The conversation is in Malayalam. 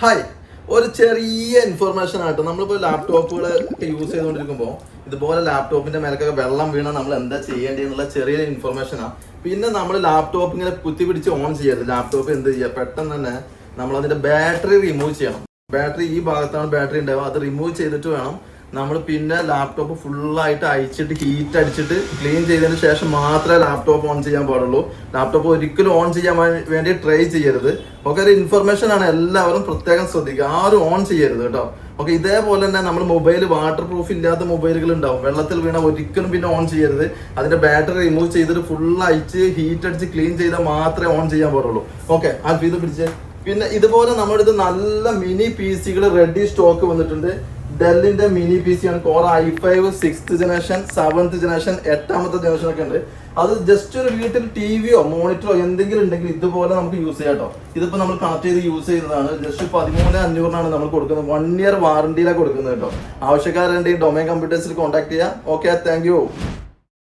ഹായ് ഒരു ചെറിയ ഇൻഫർമേഷൻ ആയിട്ട് നമ്മളിപ്പോൾ ലാപ്ടോപ്പുകൾ യൂസ് ചെയ്തുകൊണ്ടിരിക്കുമ്പോൾ ഇതുപോലെ ലാപ്ടോപ്പിന്റെ മേലൊക്കെ വെള്ളം വീണാൽ നമ്മൾ എന്താ ചെയ്യേണ്ടതെന്നുള്ള ചെറിയ ഇൻഫർമേഷനാണ് പിന്നെ നമ്മൾ ലാപ്ടോപ്പ് ഇങ്ങനെ കുത്തി പിടിച്ച് ഓൺ ചെയ്യരുത്. ലാപ്ടോപ്പ് എന്ത് ചെയ്യുക പെട്ടെന്ന് തന്നെ നമ്മൾ അതിന്റെ ബാറ്ററി റിമൂവ് ചെയ്യണം. ബാറ്ററി ഈ ഭാഗത്താണ് ബാറ്ററി ഉണ്ടാവുക. അത് റിമൂവ് ചെയ്തിട്ട് വേണം നമ്മൾ പിന്നെ ലാപ്ടോപ്പ് ഫുള്ളായിട്ട് അയച്ചിട്ട് ഹീറ്റ് അടിച്ചിട്ട് ക്ലീൻ ചെയ്തതിന് ശേഷം മാത്രമേ ലാപ്ടോപ്പ് ഓൺ ചെയ്യാൻ പാടുള്ളൂ. ലാപ്ടോപ്പ് ഒരിക്കലും ഓൺ ചെയ്യാൻ വേണ്ടി ട്രൈ ചെയ്യരുത്. ഒക്കെ ഒരു ഇൻഫർമേഷൻ ആണ് എല്ലാവരും പ്രത്യേകം ശ്രദ്ധിക്കുക. ആരും ഓൺ ചെയ്യരുത് കേട്ടോ. ഓക്കെ ഇതേപോലെ തന്നെ നമ്മൾ മൊബൈൽ വാട്ടർ പ്രൂഫ് ഇല്ലാത്ത മൊബൈലുകൾ ഉണ്ടാവും. വെള്ളത്തിൽ വീണ ഒരിക്കലും പിന്നെ ഓൺ ചെയ്യരുത്. അതിന്റെ ബാറ്ററി റിമൂവ് ചെയ്തിട്ട് ഫുൾ അയച്ച് ഹീറ്റ് അടിച്ച് ക്ലീൻ ചെയ്താൽ മാത്രമേ ഓൺ ചെയ്യാൻ പാടുള്ളൂ. ഓക്കെ ആ ഇത് പിടിച്ചേ. പിന്നെ ഇതുപോലെ നമ്മുടെ ഇത് നല്ല മിനി പി സികൾ റെഡി സ്റ്റോക്ക് വന്നിട്ടുണ്ട്. ഡെല്ലിന്റെ മിനി പി സി ആണ്. Core i five sixth generation seventh generation എട്ടാമത്തെ ജനറേഷൻ ഒക്കെ ഉണ്ട്. അത് ജസ്റ്റ് ഒരു വീട്ടിൽ ടി വിയോ മോണിറ്ററോ എന്തെങ്കിലും ഉണ്ടെങ്കിൽ ഇതുപോലെ നമുക്ക് യൂസ് ചെയ്യാം കേട്ടോ ഇതിപ്പോ നമ്മൾ കണക്ട് ചെയ്ത് യൂസ് ചെയ്യുന്നതാണ്. ജസ്റ്റ് പതിമൂന്ന് അഞ്ഞൂറിനാണ് നമ്മൾ കൊടുക്കുന്നത്. വൺ ഇയർ വാറണ്ടിയിലാണ് കൊടുക്കുന്നത് കേട്ടോ ആവശ്യക്കാരുണ്ടെങ്കിൽ ഡൊമൈൻ കമ്പ്യൂട്ടേഴ്സിൽ കോൺടാക്ട് ചെയ്യാം. Okay thank